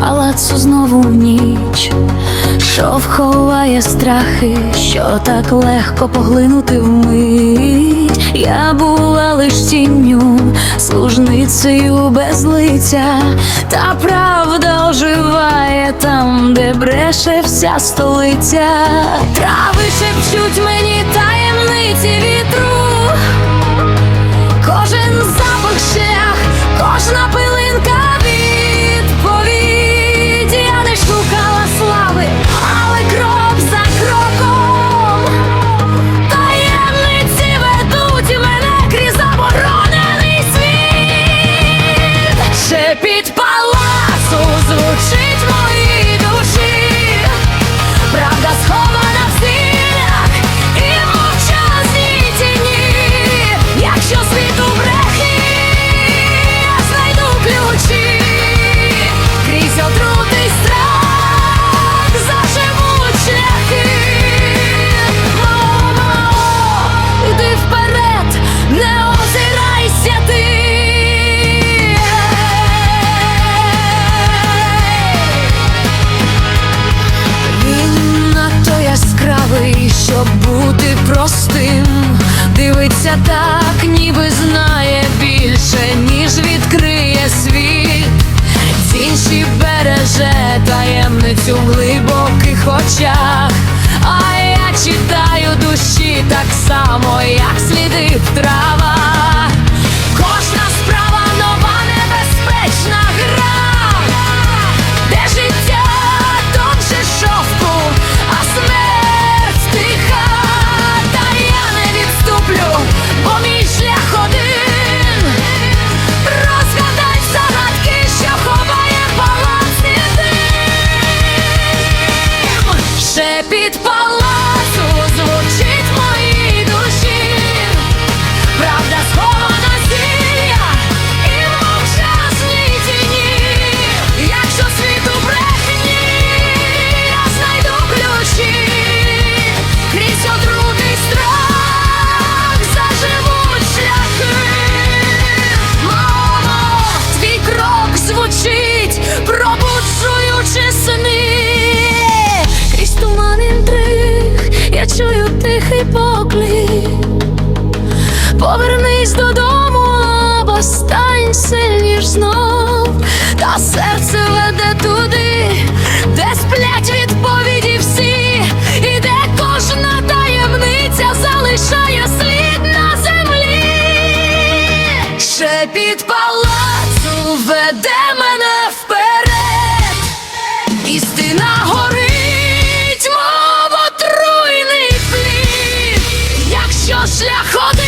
палацу знову в ніч, що вховає страхи, що так легко поглинути вмить. Я була лиш тінню, служницею без лиця, та правда оживає там, де бреше вся столиця, трави шепчуть мені. так, ніби знає більше, ніж відкриє світ, З інші береже таємницю в глибоких очах. Happy Fall! від палацу веде мене вперед, істина горить, мов отруйний плід, якщо шлях один